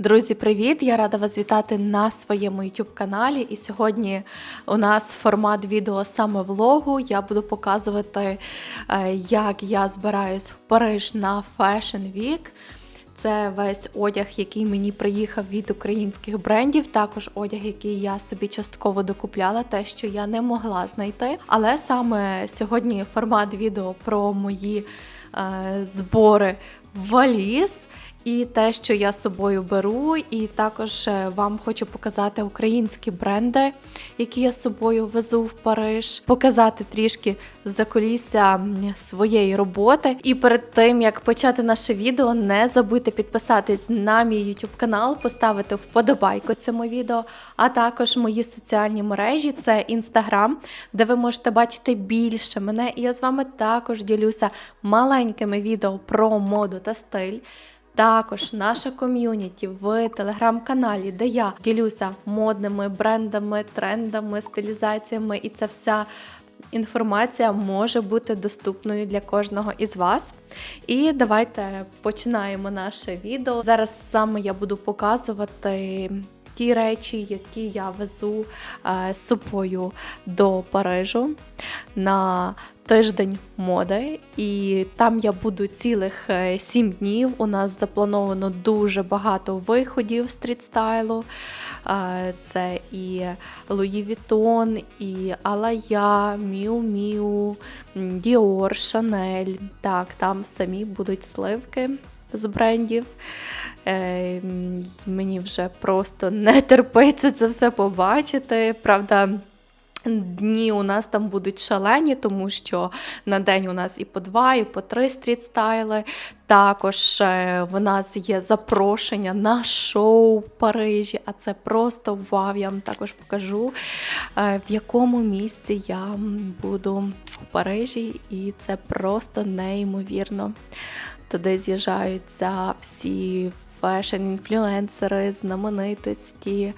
Друзі, привіт! Я рада вас вітати на своєму YouTube каналі. І сьогодні у нас формат відео саме влогу. Я буду показувати, е, як я збираюсь в Париж на Fashion Week. Це весь одяг, який мені приїхав від українських брендів. Також одяг, який я собі частково докупляла, те, що я не могла знайти. Але саме сьогодні формат відео про мої е, збори валіз. І те, що я з собою беру, і також е, вам хочу показати українські бренди, які я з собою везу в Париж, показати трішки закулісся своєї роботи. І перед тим як почати наше відео, не забудьте підписатись на мій YouTube канал, поставити вподобайку цьому відео, а також мої соціальні мережі це Instagram, де ви можете бачити більше мене. І я з вами також ділюся маленькими відео про моду та стиль. Також наша ком'юніті в телеграм-каналі, де я ділюся модними брендами, трендами, стилізаціями, і ця вся інформація може бути доступною для кожного із вас. І давайте починаємо наше відео. Зараз саме я буду показувати. Ті речі, які я везу е, з собою до Парижу на тиждень моди, і там я буду цілих е, сім днів. У нас заплановано дуже багато виходів стрітстайлу. Е, Це і Луї Вітон, і Алая, Міу Міу, Діор, Шанель. Так, там самі будуть сливки з брендів. Е, Мені вже просто не терпиться це все побачити. Правда. Дні у нас там будуть шалені, тому що на день у нас і по два, і по три стрітстайли. Також е, в нас є запрошення на шоу в Парижі, а це просто вау, я вам також покажу, е, в якому місці я буду в Парижі, і це просто неймовірно. Туди з'їжджаються всі фешн-інфлюенсери, знаменитості.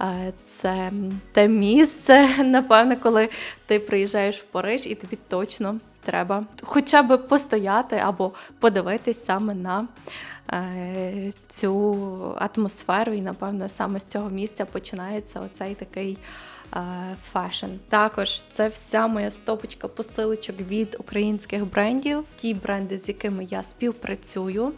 Е, Це те місце, напевно, коли ти приїжджаєш в Париж, і тобі точно треба хоча б постояти або подивитись саме на е, цю атмосферу. І, напевно, саме з цього місця починається оцей такий фешн. Також це вся моя стопочка посилочок від українських брендів, ті бренди, з якими я співпрацюю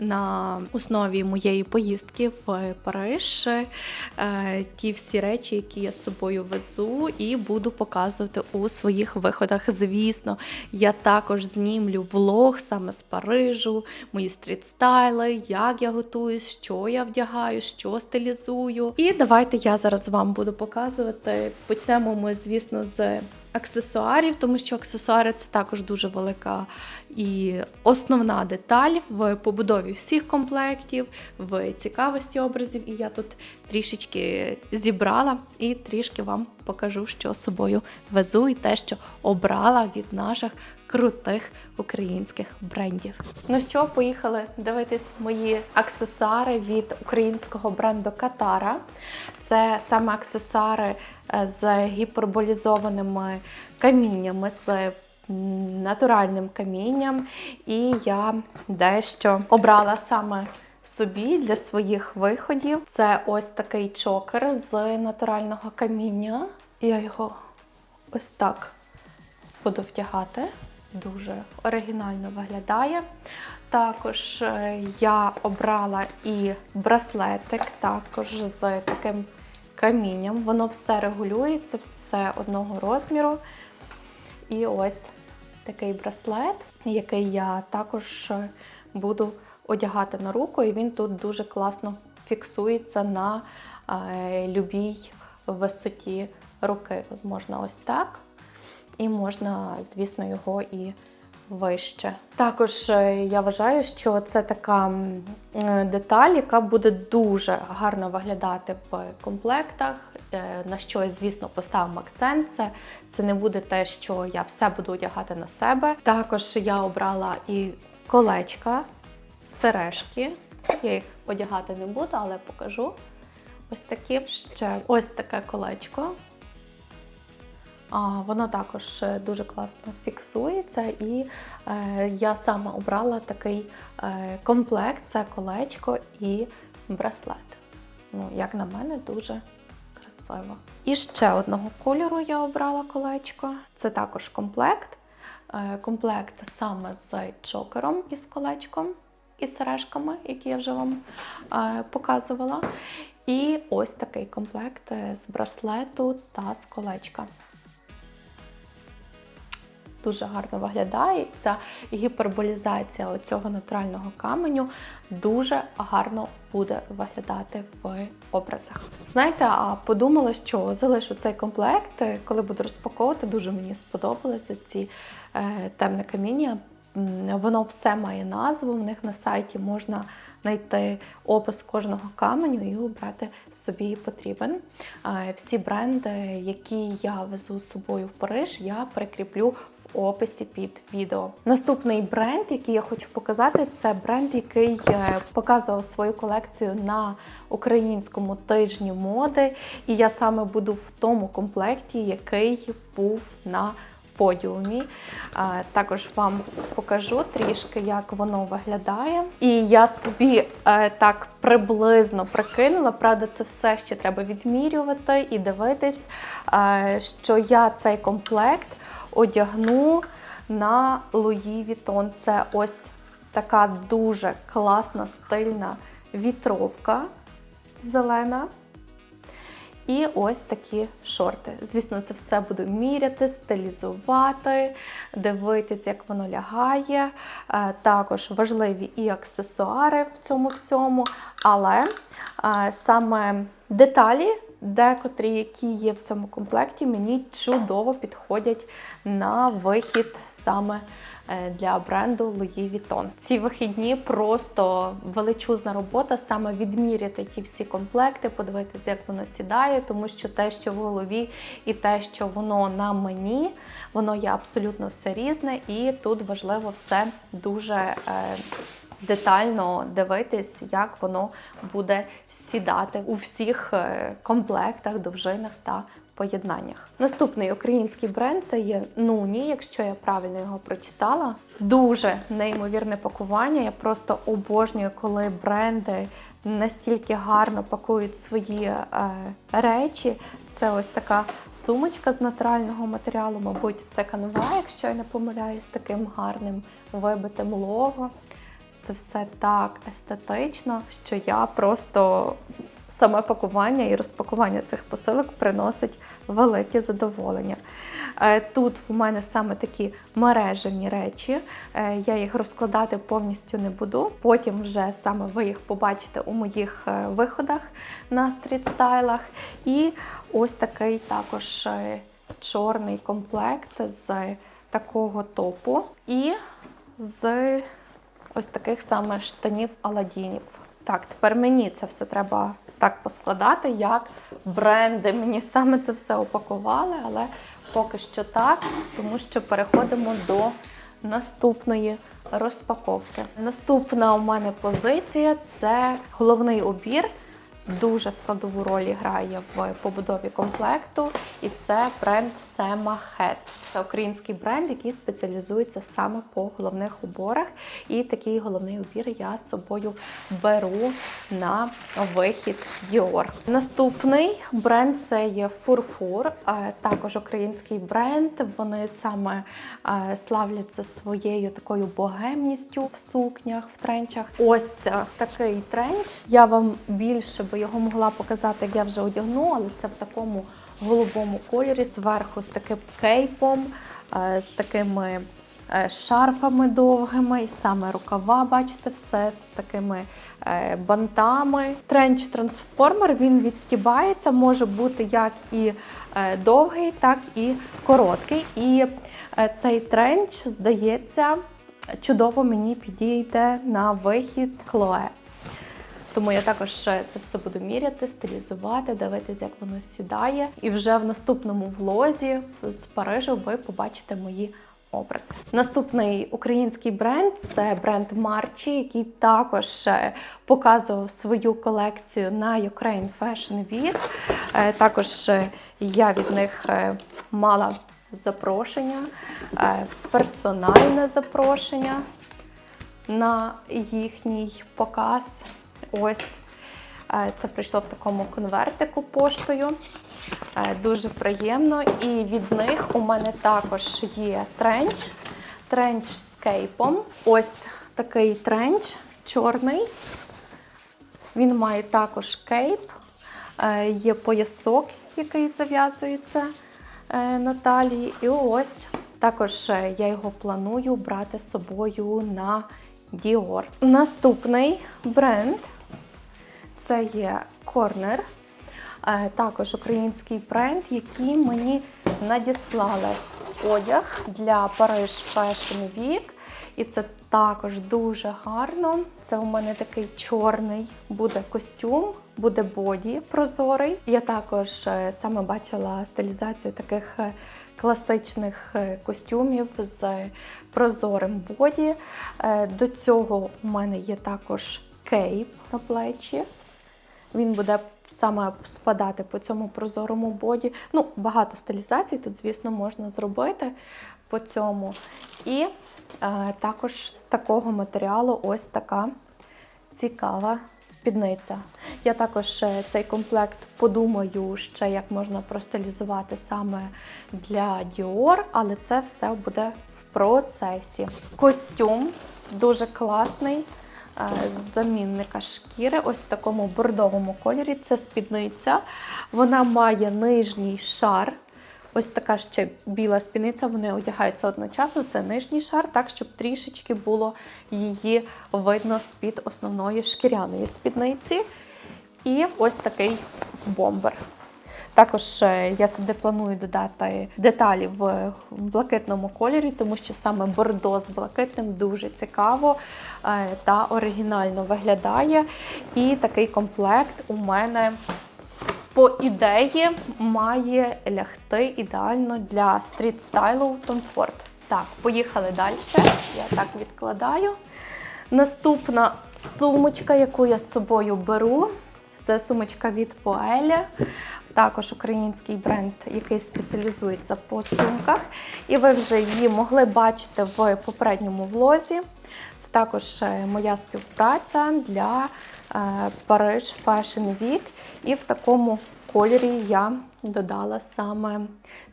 на основі моєї поїздки в Париж. Е, Ті всі речі, які я з собою везу, і буду показувати у своїх виходах. Звісно, я також знімлю влог саме з Парижу, мої стрітстайли, як я готуюсь, що я вдягаю, що стилізую. І давайте я зараз вам буду показувати. Почнемо ми, звісно, з аксесуарів, тому що аксесуари це також дуже велика і основна деталь в побудові всіх комплектів, в цікавості образів. І я тут трішечки зібрала і трішки вам покажу, що собою везу, і те, що обрала від наших крутих українських брендів. Ну що, поїхали дивитись мої аксесуари від українського бренду Катара. Це саме аксесуари е, з гіперболізованими каміннями, з натуральним камінням. І я дещо обрала саме собі для своїх виходів. Це ось такий чокер з натурального каміння. Я його ось так буду вдягати. Дуже оригінально виглядає. Також е, я обрала і браслетик, також з таким камінням. Воно все регулюється, все одного розміру. І ось такий браслет, який я також е, буду одягати на руку, і він тут дуже класно фіксується на е, любій висоті руки. Можна ось так, і можна, звісно, його і вище. Також е, я вважаю, що це така е, деталь, яка буде дуже гарно виглядати в комплектах. е, На що я, звісно, поставимо акцент. Це, це не буде те, що я все буду одягати на себе. Також я обрала і колечка, сережки. Я їх одягати не буду, але покажу. Ось такі ще ось таке колечко. Воно також е, дуже класно фіксується, і е, я сама обрала такий е, комплект: це колечко і браслет. Ну, як на мене, дуже красиво. І ще одного кольору я обрала колечко. Це також комплект. Комплект саме з чокером із колечком і сережками, які я вже вам показувала. І ось такий комплект з браслету та з колечка. Дуже гарно виглядає. Ця гіперболізація цього натурального каменю дуже гарно буде виглядати в образах. Знаєте, а подумала, що залишу цей комплект, е, коли буду розпаковувати, дуже мені сподобалося ці е, темне каміння. Воно все має назву. В них на сайті можна знайти опис кожного каменю і обрати собі потрібен. Е, Всі бренди, які я везу з собою в Париж, я прикріплю описі під відео. Наступний бренд, який я хочу показати, це бренд, який е, показував свою колекцію на українському тижні моди. І я саме буду в тому комплекті, який був на подіумі. Також вам покажу трішки, як воно виглядає. І я собі е, так приблизно прикинула. Правда, це все ще треба відмірювати і дивитись, е, що я цей комплект одягну на Луї Вітон. Це ось така дуже класна стильна вітровка зелена. І ось такі шорти. Звісно, це все буду міряти, стилізувати, дивитись, як воно лягає. Е, Також важливі і аксесуари в цьому всьому, але е, саме деталі, декотрі, які є в цьому комплекті, мені чудово підходять на вихід саме е, для бренду Louis Vuitton. Ці вихідні просто величезна робота, саме відміряти ті всі комплекти, подивитися, як воно сідає, тому що те, що в голові, і те, що воно на мені, воно є абсолютно все різне, і тут важливо все дуже. Детально дивитись, як воно буде сідати у всіх е, комплектах, довжинах та поєднаннях. Наступний український бренд це є Нуні, якщо я правильно його прочитала. Дуже неймовірне пакування. Я просто обожнюю, коли бренди настільки гарно пакують свої е, речі. Це ось така сумочка з натурального матеріалу, мабуть, це канва, якщо я не помиляюсь, таким гарним вибитим лого. Це все так естетично, що я просто саме пакування і розпакування цих посилок приносить велике задоволення. Е, Тут в мене саме такі мережевні речі. Е, Я їх розкладати повністю не буду. Потім вже саме ви їх побачите у моїх е, виходах на стрітстайлах. І ось такий також чорний комплект з такого топу і з ось таких саме штанів Аладдінів. Так, тепер мені це все треба так поскладати, як бренди мені саме це все опакували, але поки що так, тому що переходимо до наступної розпаковки. Наступна у мене позиція це головний убір. Дуже складову роль грає в побудові комплекту, і це бренд Sema Hats. Це український бренд, який спеціалізується саме по головних уборах. І такий головний убір я з собою беру на вихід Dior. Наступний бренд це є Фурфур, е, також український бренд. Вони саме е, славляться своєю такою богемністю в сукнях, в тренчах. Ось е, такий тренч. Я вам більше його могла показати, як я вже одягну, але це в такому голубому кольорі, зверху з таким кейпом, е, з такими е, шарфами довгими, і саме рукава, бачите, все з такими е, бантами. Тренч трансформер він відстібається, може бути як і довгий, так і короткий. І цей тренч, здається, чудово мені підійде на вихід Хлоe. Тому я також це все буду міряти, стилізувати, дивитися, як воно сідає. І вже в наступному влозі з Парижу ви побачите мої образи. Наступний український бренд це бренд Марчі, який також е, показував свою колекцію на Ukraine Fashion Week. Е, Також е, я від них мала запрошення, персональне запрошення на їхній показ. Ось. Е, Це прийшло в такому конвертику поштою. Е, Дуже приємно. І від них у мене також є тренч. Тренч з кейпом. Ось такий тренч чорний. Він має також кейп, е, є поясок, який зав'язується на талії. І ось також я його планую брати з собою на Dior. Наступний бренд це є Corner. Е, Також український бренд, який мені надіслали одяг для Paris Fashion Week. І це також дуже гарно. Це у мене такий чорний буде костюм, буде боді прозорий. Я також е, саме бачила стилізацію таких е, класичних костюмів з прозорим боді. До цього у мене є також кейп на плечі. Він буде саме спадати по цьому прозорому боді. Ну, багато стилізацій тут, звісно, можна зробити по цьому. І е, також з такого матеріалу ось така цікава спідниця. Я також е, цей комплект подумаю ще, як можна простилізувати саме для Dior, але це все буде в процесі. Костюм дуже класний замінника шкіри, ось в такому бордовому кольорі. Це спідниця. Вона має нижній шар. Ось така ще біла спідниця, вони одягаються одночасно. Це нижній шар, так щоб трішечки було її видно з-під основної шкіряної спідниці. І ось такий бомбер. Також е, я сюди планую додати деталі в блакитному кольорі, тому що саме бордо з блакитним дуже цікаво е, та оригінально виглядає. І такий комплект у мене по ідеї має лягти ідеально для стріт стайлу Tom Ford. Так, поїхали далі. Я так відкладаю. Наступна сумочка, яку я з собою беру, це сумочка від Poelia. Також український бренд, який спеціалізується по сумках. І ви вже її могли бачити в попередньому влозі. Це також е, моя співпраця для е, Paris Fashion Week. І в такому кольорі я додала саме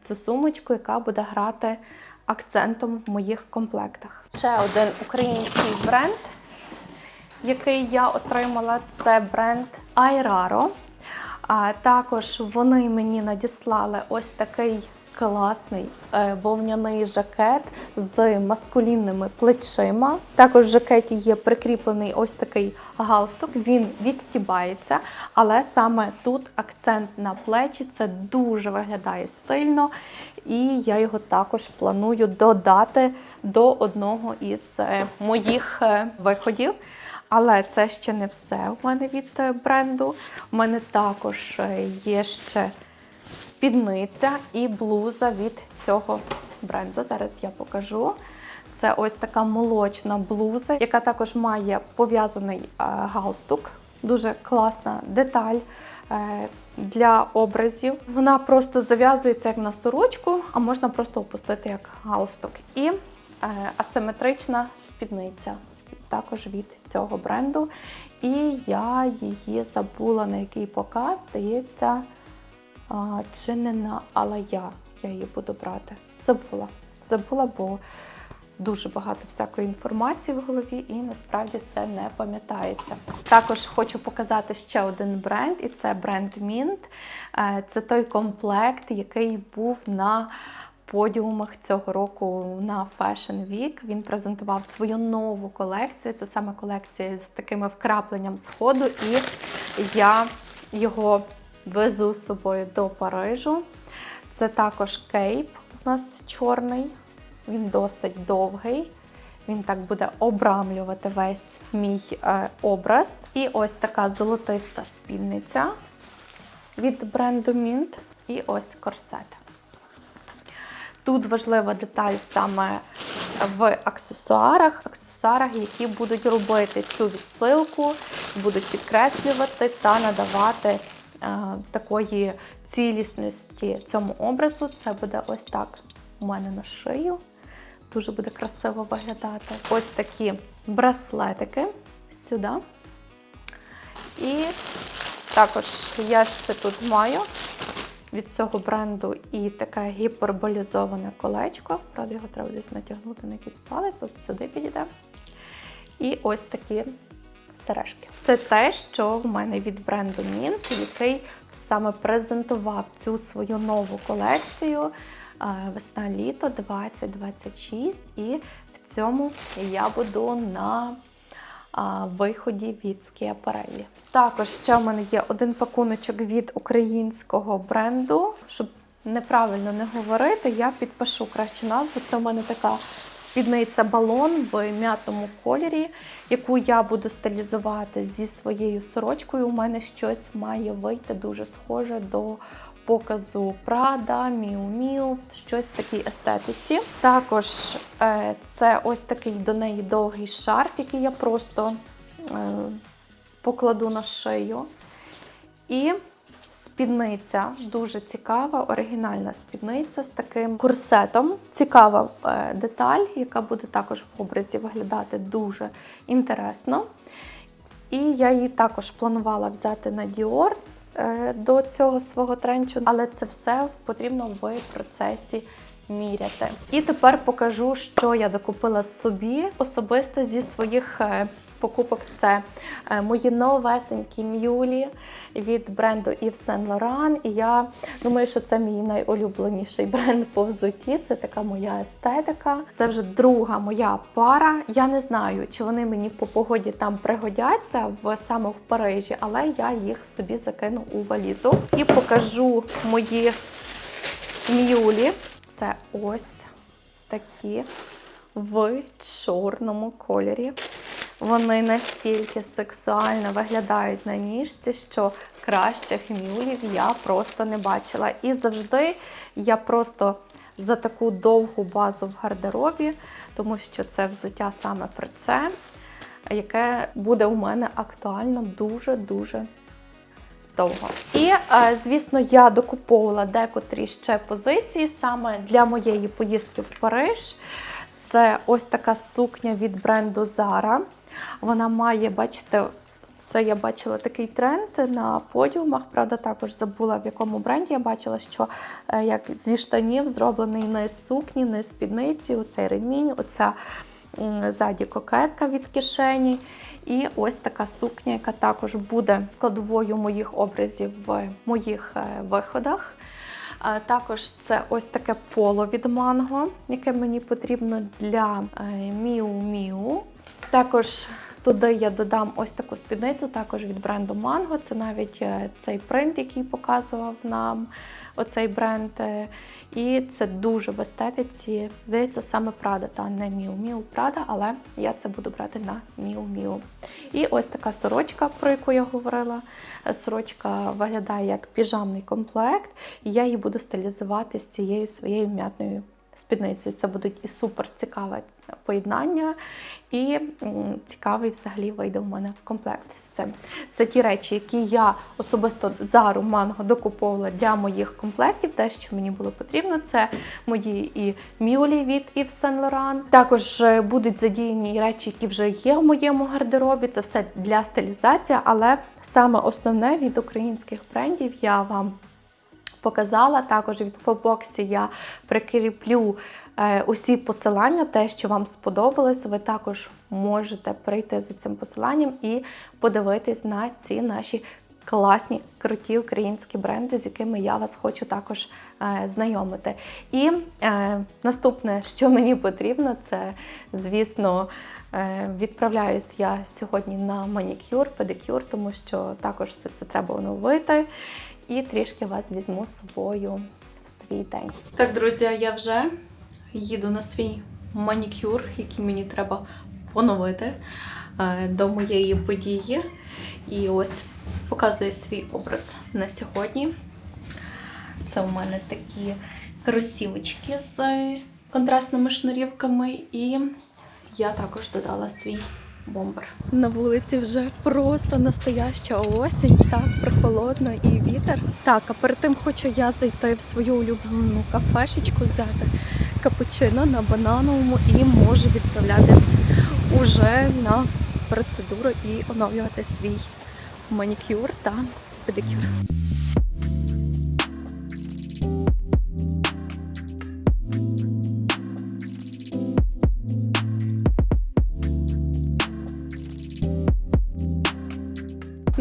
цю сумочку, яка буде грати акцентом в моїх комплектах. Ще один український бренд, який я отримала, це бренд Airaro. А також вони мені надіслали ось такий класний е, вовняний жакет з маскулінними плечима. Також в жакеті є прикріплений ось такий галстук. Він відстібається, але саме тут акцент на плечі це дуже виглядає стильно. І я його також планую додати до одного із е, моїх е, виходів. Але це ще не все у мене від е, бренду. У мене також е, є ще спідниця і блуза від цього бренду. Зараз я покажу. Це ось така молочна блуза, яка також має пов'язаний е, галстук. Дуже класна деталь для образів. Вона просто зав'язується як на сорочку, а можна просто опустити як галстук. І асиметрична спідниця також від цього бренду. І я її забула на який показ, здається, чи не на Алая я її буду брати. Забула. Забула, бо дуже багато всякої інформації в голові і насправді все не пам'ятається. Також хочу показати ще один бренд, і це бренд Mint. Е, Це той комплект, який був на подіумах цього року на Fashion Week. Він презентував свою нову колекцію. Це саме колекція з такими вкрапленням сходу, і я його везу з собою до Парижу. Це також кейп у нас чорний, він досить довгий. Він так буде обрамлювати весь мій е, образ. І ось така золотиста спільниця від бренду Mint. І ось корсет. Тут важлива деталь саме в аксесуарах, аксесуарах, які будуть робити цю відсилку, будуть підкреслювати та надавати е, такої цілісності цьому образу. Це буде ось так у мене на шию. Дуже буде красиво виглядати. Ось такі браслетики сюди. І Також я ще тут маю від цього бренду і таке гіперболізоване колечко. Правда, його треба десь натягнути на якийсь палець, от сюди підійде. І ось такі сережки. Це те, що в мене від бренду Mint, який саме презентував цю свою нову колекцію е, весна-літо 2026. І в цьому я буду на виході від Скіапареллі. Також ще в мене є один пакуночок від українського бренду. Щоб неправильно не говорити, я підпишу краще назву. Це в мене така спідниця балон в м'ятому кольорі, яку я буду стилізувати зі своєю сорочкою. У мене щось має вийти дуже схоже до показу Прада, Міу Міу, щось в такій естетиці. Також е, це ось такий до неї довгий шарф, який я просто е, покладу на шию. І спідниця дуже цікава, оригінальна спідниця з таким курсетом. Цікава е, деталь, яка буде також в образі виглядати дуже інтересно. І я її також планувала взяти на е, до цього свого тренчу, але це все потрібно в процесі міряти. І тепер покажу, що я докупила собі особисто зі своїх е, покупок. Це е, мої новесенькі мюлі від бренду Yves Saint Laurent. І я думаю, що це мій найулюбленіший бренд по взутті. Це така моя естетика. Це вже друга моя пара. Я не знаю, чи вони мені по погоді там пригодяться в саме в Парижі, але я їх собі закину у валізу і покажу мої мюлі. Це ось такі в чорному кольорі. Вони настільки сексуально виглядають на ніжці, що кращих мюлів я просто не бачила. І завжди я просто за таку довгу базу в гардеробі, тому що це взуття саме про це, яке буде у мене актуально дуже-дуже довго. І, е, звісно, я докуповувала декотрі ще позиції саме для моєї поїздки в Париж. Це ось така сукня від бренду Zara. Вона має, бачите, це я бачила такий тренд на подіумах. Правда, також забула в якому бренді. Я бачила, що е, як зі штанів зроблений низ сукні, низ спідниці, оцей ремінь, оця ззаді кокетка від кишені. І ось така сукня, яка також буде складовою моїх образів в моїх е, виходах. Також це ось таке поло від манго, яке мені потрібно для Міу Міу. Також туди я додам ось таку спідницю, також від бренду Mango. Це навіть е, цей принт, який показував нам оцей бренд. Е, І це дуже в естетиці. Здається, саме Prada, та не Miu Miu Prada, але я це буду брати на Miu Miu. І ось така сорочка, про яку я говорила. Е, Сорочка виглядає як піжамний комплект, і я її буду стилізувати з цією своєю м'ятною спідницею. Це будуть і супер цікаве поєднання, і цікавий взагалі вийде в мене комплект з цим. Це ті речі, які я особисто зару манго докуповувала для моїх комплектів. Те, що мені було потрібно, це мої і мюлі від Yves Saint Laurent. Також е, будуть задіяні речі, які вже є в моєму гардеробі. Це все для стилізації, але саме основне від українських брендів я вам показала. Також від Фобоксі я прикріплю е, усі посилання, те, що вам сподобалось. Ви також можете прийти за цим посиланням і подивитись на ці наші класні, круті українські бренди, з якими я вас хочу також е, знайомити. І е, наступне, що мені потрібно, це, звісно, відправляюсь я сьогодні на манікюр, педикюр, тому що також все це треба оновити. І трішки вас візьму з собою в свій день. Так, друзі, я вже їду на свій манікюр, який мені треба поновити е, до моєї події. І ось показую свій образ на сьогодні. Це у мене такі кросівочки з контрастними шнурівками, і я також додала свій бомбер. На вулиці вже просто настояща осінь, так прохолодно і вітер. Так, а перед тим хочу я зайти в свою улюблену кафешечку, взяти капучино на банановому і можу відправлятись уже на процедуру і оновлювати свій манікюр та педикюр.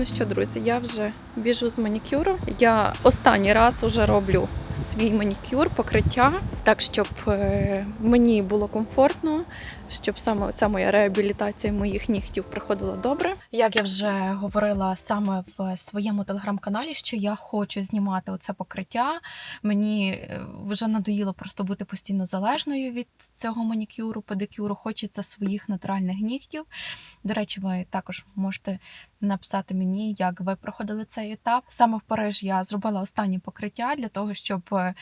Ну що, друзі, я вже біжу з манікюру. Я останній раз вже роблю свій манікюр, покриття, так щоб е, мені було комфортно, щоб саме ця моя реабілітація моїх нігтів проходила добре. Як я вже говорила саме в своєму телеграм-каналі, що я хочу знімати оце покриття. Мені е, вже надоїло просто бути постійно залежною від цього манікюру, педикюру. Хочеться своїх натуральних нігтів. До речі, ви також можете написати мені, як ви проходили цей етап. Саме в Париж я зробила останнє покриття для того, щоб е,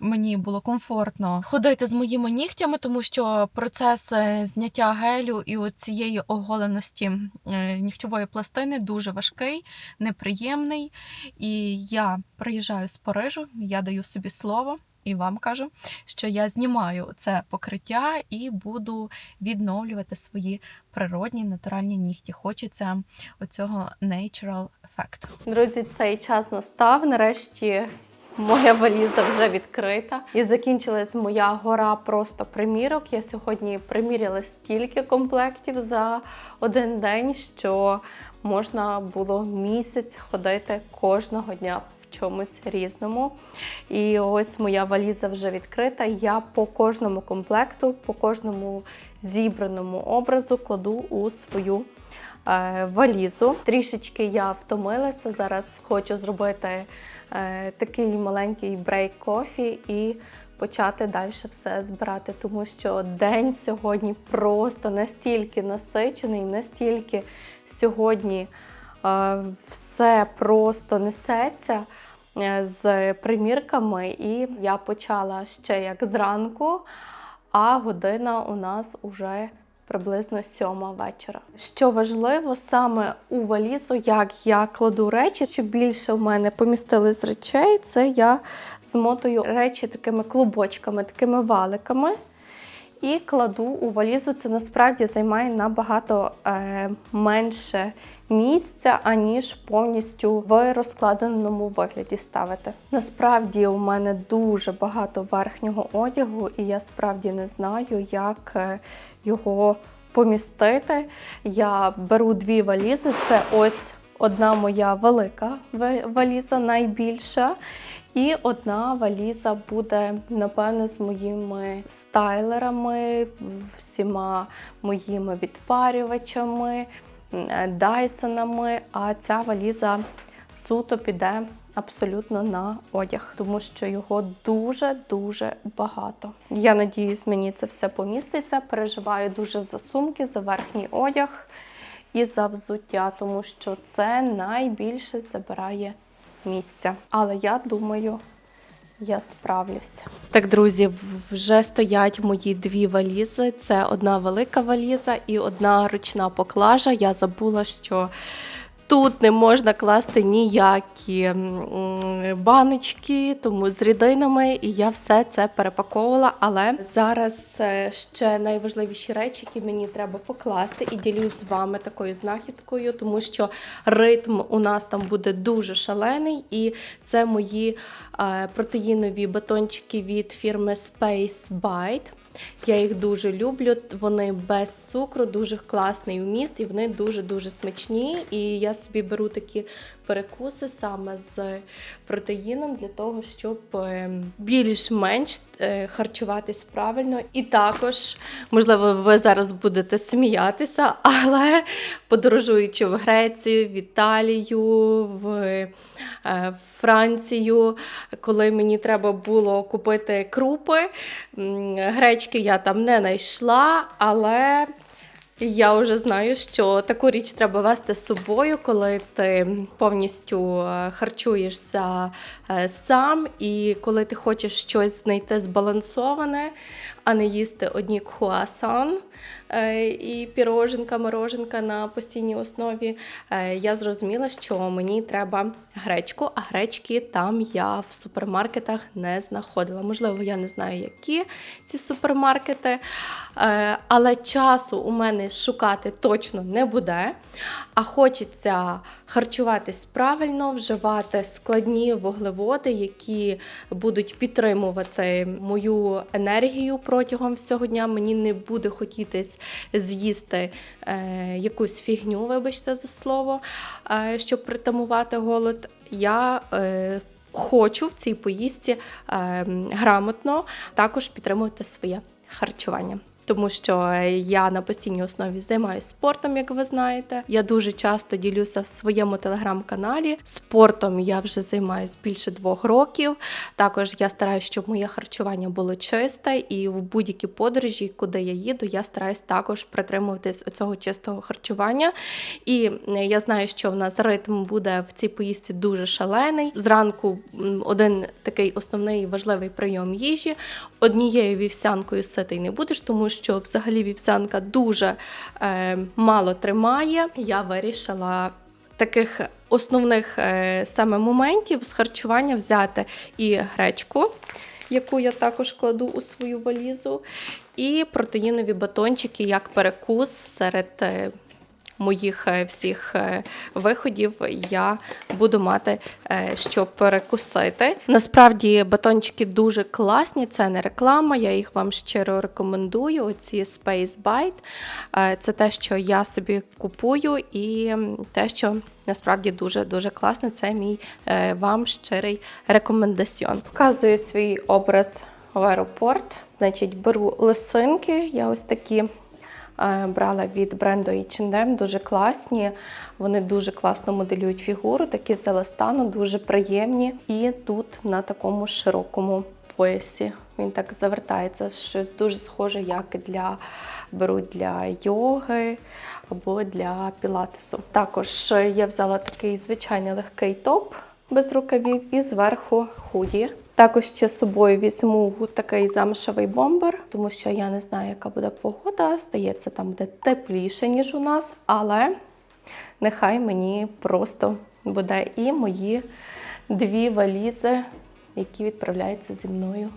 мені було комфортно ходити з моїми нігтями, тому що процес е, зняття гелю і цієї оголеності е, нігтьової пластини дуже важкий, неприємний. І я приїжджаю з Парижу, я даю собі слово. І вам кажу, що я знімаю це покриття і буду відновлювати свої природні натуральні нігті. Хочеться оцього natural ефекту. Друзі, цей час настав. Нарешті моя валіза вже відкрита. І закінчилась моя гора просто примірок. Я сьогодні приміряла стільки комплектів за один день, що можна було місяць ходити кожного дня в чомусь різному. І ось моя валіза вже відкрита. Я по кожному комплекту, по кожному зібраному образу кладу у свою е, валізу. Трішечки я втомилася. Зараз хочу зробити такий маленький брейк кофі і почати далі все збирати, тому що день сьогодні просто настільки насичений, настільки сьогодні е, все просто несеться е, з примірками, і я почала ще як зранку, а година у нас уже приблизно сьома вечора. Що важливо саме у валізу, як я кладу речі, щоб більше в мене помістились речей, це я змотую речі такими клубочками, такими валиками. І кладу у валізу. Це насправді займає набагато е, менше місця, аніж повністю в розкладеному вигляді ставити. Насправді у мене дуже багато верхнього одягу, і я справді не знаю, як е, його помістити. Я беру дві валізи. Це ось одна моя велика валіза, найбільша. І одна валіза буде, напевне, з моїми стайлерами, всіма моїми відпарювачами, е, дайсонами. А ця валіза суто піде абсолютно на одяг, тому що його дуже-дуже багато. Я надіюсь, мені це все поміститься. Переживаю дуже за сумки, за верхній одяг і за взуття, тому що це найбільше забирає місця. Але я думаю, я справлюся. Так, друзі, вже стоять мої дві валізи. Це одна велика валіза і одна ручна поклажа. Я забула, що. Тут не можна класти ніякі баночки, тому з рідинами, і я все це перепаковувала. Але зараз е, ще найважливіші речі, які мені треба покласти, і ділюсь з вами такою знахідкою, тому що ритм у нас там буде дуже шалений, і це мої е, протеїнові батончики від фірми Space Bite. Я їх дуже люблю. Вони без цукру, дуже класний вміст, і вони дуже-дуже смачні. І я собі беру такі перекуси саме з протеїном для того, щоб е, більш-менш е, харчуватись правильно. І також, можливо, ви зараз будете сміятися, але подорожуючи в Грецію, в Італію, в е, Францію, коли мені треба було купити крупи, гречки я там не знайшла, але я вже знаю, що таку річ треба вести з собою, коли ти повністю е, харчуєшся е, сам, і коли ти хочеш щось знайти збалансоване, а не їсти одні круасан. е, і піроженка, мороженка на постійній основі, е, я зрозуміла, що мені треба гречку, а гречки там я в супермаркетах не знаходила. Можливо, я не знаю, які ці супермаркети, е, але часу у мене шукати точно не буде. А хочеться харчуватись правильно, вживати складні вуглеводи, які будуть підтримувати мою енергію протягом всього дня. Мені не буде хотітись з'їсти е, якусь фігню, вибачте за слово, е, щоб притамувати голод. Я е, хочу в цій поїздці е, грамотно також підтримувати своє харчування. Тому що е, я на постійній основі займаюся спортом, як ви знаєте. Я дуже часто ділюся в своєму телеграм-каналі. Спортом я вже займаюся більше двох років. Також я стараюся, щоб моє харчування було чисте, і в будь-які подорожі, куди я їду, я стараюсь також притримуватись оцього чистого харчування. І е, я знаю, що в нас ритм буде в цій поїздці дуже шалений. Зранку один такий основний важливий прийом їжі. Однією вівсянкою ситий не будеш, тому що взагалі вівсянка дуже е, мало тримає. Я вирішила таких основних е, саме моментів з харчування взяти і гречку, яку я також кладу у свою валізу, і протеїнові батончики як перекус серед. Моїх е, всіх е, виходів я буду мати е, що перекусити. Насправді батончики дуже класні, це не реклама. Я їх вам щиро рекомендую. Оці Space Bite. Це те, що я собі купую, і те, що насправді дуже дуже класно. Це мій вам щирий рекомендаціон. Показую свій образ в аеропорт. Значить, беру лисинки. Я ось такі брала від бренду H&M, дуже класні. Вони дуже класно моделюють фігуру, такі з еластану, дуже приємні. І тут на такому широкому поясі. Він так завертається, щось дуже схоже, як для беруть для йоги або для пілатесу. Також е, я взяла такий звичайний легкий топ без рукавів і зверху худі. Також ще з собою візьму такий замшевий бомбер, тому що я не знаю, яка буде погода. Здається, там буде тепліше, ніж у нас, але нехай мені просто буде і мої дві валізи, які відправляються зі мною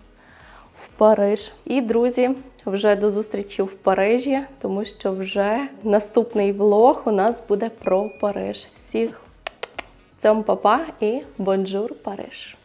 в Париж. І, друзі, вже до зустрічі в Парижі, тому що вже наступний влог у нас буде про Париж. Всіх цьому папа і бонжур Париж!